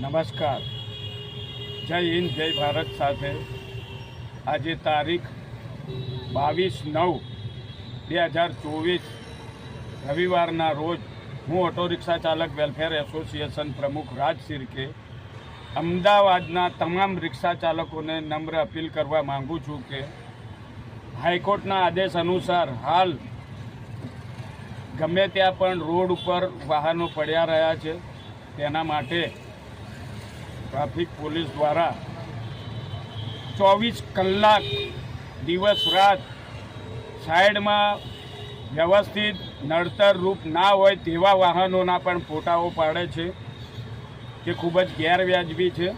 નમસ્કાર. જય હિન્દ, જય ભારત સાથે. આજે તારીખ બાવીસ નવ બે હજાર ચોવીસ, રવિવારના રોજ હું ઓટો રિક્ષા ચાલક વેલફેર એસોસિએશન પ્રમુખ રાજ સિરકે અમદાવાદના તમામ રિક્ષા ચાલકોને નમ્ર અપીલ કરવા માંગુ છું કે હાઈકોર્ટના આદેશ અનુસાર હાલ ગમે ત્યાં પણ રોડ ઉપર વાહનો પડ્યા રહ્યા છે, તેના માટે ટ્રાફિક પોલીસ દ્વારા ચોવીસ કલાક દિવસ રાત સાઈડમાં વ્યવસ્થિત નડતર રૂપ ના હોય તેવા વાહનોના પણ ફોટાઓ પાડે છે જે ખૂબ જ ગેરવ્યાજબી છે.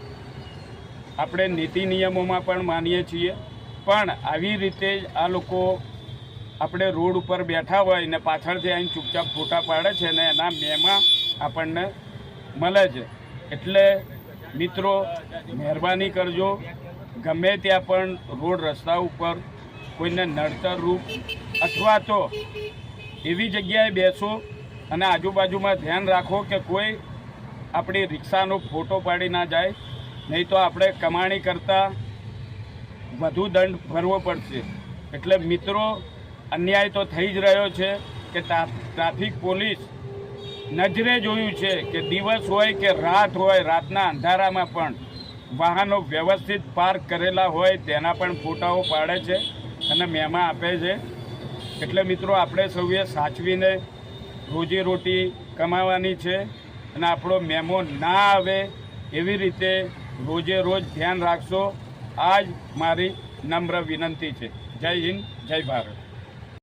આપણે નીતિ નિયમોમાં પણ માનીએ છીએ. પણ આવી રીતે જ આ લોકો આપણે રોડ ઉપર બેઠા હોય ને પાછળથી આવીને ચૂપચાપ ફોટા પાડે છે ને એના મેમાં આપણને મળે છે. એટલે મિત્રો, મહેરબાની કરજો. ગમે ત્યાં પણ રોડ રસ્તા ઉપર કોઈને નડતર રૂપ અથવા તો એવી જગ્યાએ બેસો અને આજુબાજુમાં ધ્યાન રાખો કે કોઈ આપણી રિક્ષાનો ફોટો પાડી ના જાય. નહીં તો આપણે કમાણી કરતાં વધુ દંડ ભરવો પડશે. એટલે મિત્રો, અન્યાય તો થઈ જ રહ્યો છે કે ટ્રાફિક પોલીસ નજરે જોયું છે કે દિવસ હોય કે રાત હોય, રાતના અંધારામાં પણ વાહનો વ્યવસ્થિત પાર્ક કરેલા હોય, તેના પણ ફોટાઓ પાડે છે અને મેમાં આપે છે. એટલે મિત્રો, આપણે સૌએ સાચવીને રોજીરોટી કમાવાની છે અને આપણો મેમો ના આવે એવી રીતે રોજે રોજ ધ્યાન રાખશો. આ જ મારી નમ્ર વિનંતી છે. જય હિન્દ, જય ભારત.